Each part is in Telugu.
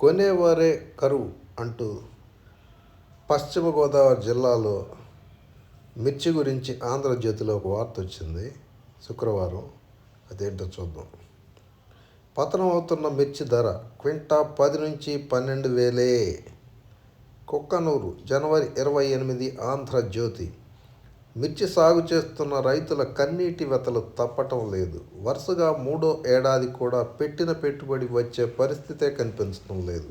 కొనేవారే కరువు అంటూ పశ్చిమ గోదావరి జిల్లాలో మిర్చి గురించి ఆంధ్రజ్యోతిలో ఒక వార్త వచ్చింది. శుక్రవారం. అదేంటో చూద్దాం. పతనం అవుతున్న మిర్చి ధర క్వింటా పది నుంచి పన్నెండు వేలే. కుక్కనూరు జనవరి ఇరవై ఎనిమిది ఆంధ్రజ్యోతి మిర్చి సాగు చేస్తున్న రైతుల కన్నీటి వెతలు తప్పటం లేదు. వరుసగా మూడో ఏడాది కూడా పెట్టిన పెట్టుబడి వచ్చే పరిస్థితే కనిపించడం లేదు.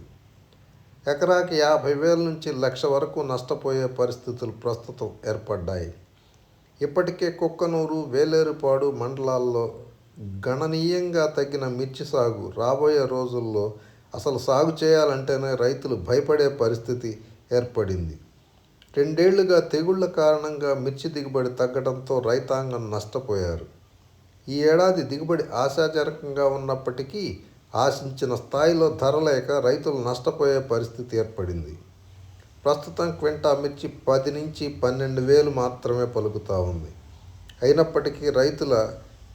ఎకరాకి యాభై వేల నుంచి లక్ష వరకు నష్టపోయే పరిస్థితులు ప్రస్తుతం ఏర్పడ్డాయి. ఇప్పటికే కుక్కనూరు వేలేరుపాడు మండలాల్లో గణనీయంగా తగ్గిన మిర్చి సాగు రాబోయే రోజుల్లో అసలు సాగు చేయాలంటేనే రైతులు భయపడే పరిస్థితి ఏర్పడింది. రెండేళ్ళుగా తెగుళ్ళ కారణంగా మిర్చి దిగుబడి తగ్గడంతో రైతాంగం నష్టపోయారు. ఈ ఏడాది దిగుబడి ఆశాజనకంగా ఉన్నప్పటికీ ఆశించిన స్థాయిలో ధర లేక రైతులు నష్టపోయే పరిస్థితి ఏర్పడింది. ప్రస్తుతం క్వింటా మిర్చి పది నుంచి పన్నెండు వేలు మాత్రమే పలుకుతూ ఉంది. అయినప్పటికీ రైతుల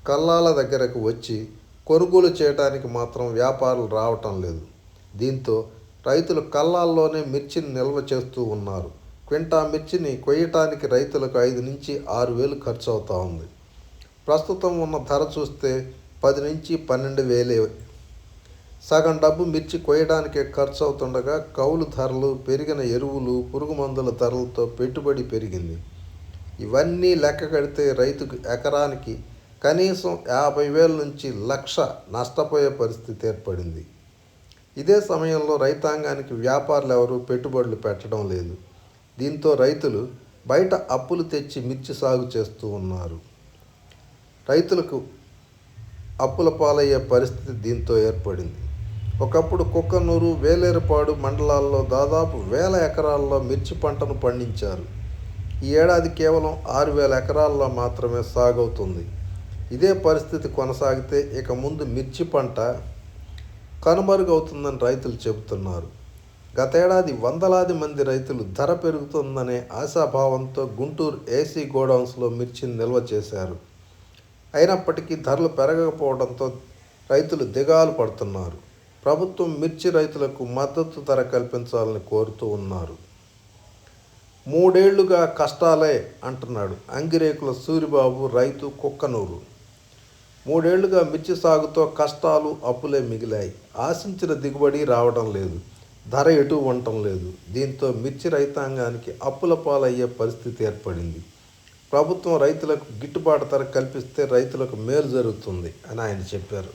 కల్లాల దగ్గరకు వచ్చి కొనుగోలు చేయడానికి మాత్రం వ్యాపారులు రావటం లేదు. దీంతో రైతులు కల్లాల్లోనే మిర్చిని నిల్వ చేస్తూ ఉన్నారు. క్వింటా మిర్చిని కొయ్యటానికి రైతులకు ఐదు నుంచి ఆరు వేలు ఖర్చు అవుతూ ఉంది. ప్రస్తుతం ఉన్న ధర చూస్తే పది నుంచి పన్నెండు వేలే. సగం డబ్బు మిర్చి కొయ్యడానికే ఖర్చు అవుతుండగా కౌలు ధరలు పెరిగిన ఎరువులు పురుగు మందుల ధరలతో పెట్టుబడి పెరిగింది. ఇవన్నీ లెక్క కడితే రైతుకు ఎకరానికి కనీసం యాభై వేల నుంచి లక్ష నష్టపోయే పరిస్థితి ఏర్పడింది. ఇదే సమయంలో రైతాంగానికి వ్యాపారులు ఎవరు పెట్టుబడులు పెట్టడం లేదు. దీంతో రైతులు బయట అప్పులు తెచ్చి మిర్చి సాగు చేస్తూ ఉన్నారు. రైతులకు అప్పుల పాలయ్యే పరిస్థితి దీంతో ఏర్పడింది. ఒకప్పుడు కుక్కనూరు వేలేరుపాడు మండలాల్లో దాదాపు వేల ఎకరాల్లో మిర్చి పంటను పండించారు. ఈ ఏడాది కేవలం ఆరు వేల ఎకరాల్లో మాత్రమే సాగవుతుంది. ఇదే పరిస్థితి కొనసాగితే ఇక ముందు మిర్చి పంట కనుమరుగవుతుందని రైతులు చెబుతున్నారు. గతేడాది వందలాది మంది రైతులు ధర పెరుగుతుందనే ఆశాభావంతో గుంటూరు ఏసీ గోడౌన్స్లో మిర్చిని నిల్వ చేశారు. అయినప్పటికీ ధరలు పెరగకపోవడంతో రైతులు దిగాలు పడుతున్నారు. ప్రభుత్వం మిర్చి రైతులకు మద్దతు ధర కల్పించాలని కోరుతూ ఉన్నారు. మూడేళ్ళుగా కష్టాలే అంటున్నాడు అంగిరేకుల సూరిబాబు రైతు కుక్కనూరు. మూడేళ్ళుగా మిర్చి సాగుతో కష్టాలు అప్పులే మిగిలాయి. ఆశించిన దిగుబడి రావడం లేదు. ధర ఎటు ఉండటం లేదు. దీంతో మిర్చి రైతాంగానికి అప్పుల పాలయ్యే పరిస్థితి ఏర్పడింది. ప్రభుత్వం రైతులకు గిట్టుబాటు ధర కల్పిస్తే రైతులకు మేలు జరుగుతుంది అని ఆయన చెప్పారు.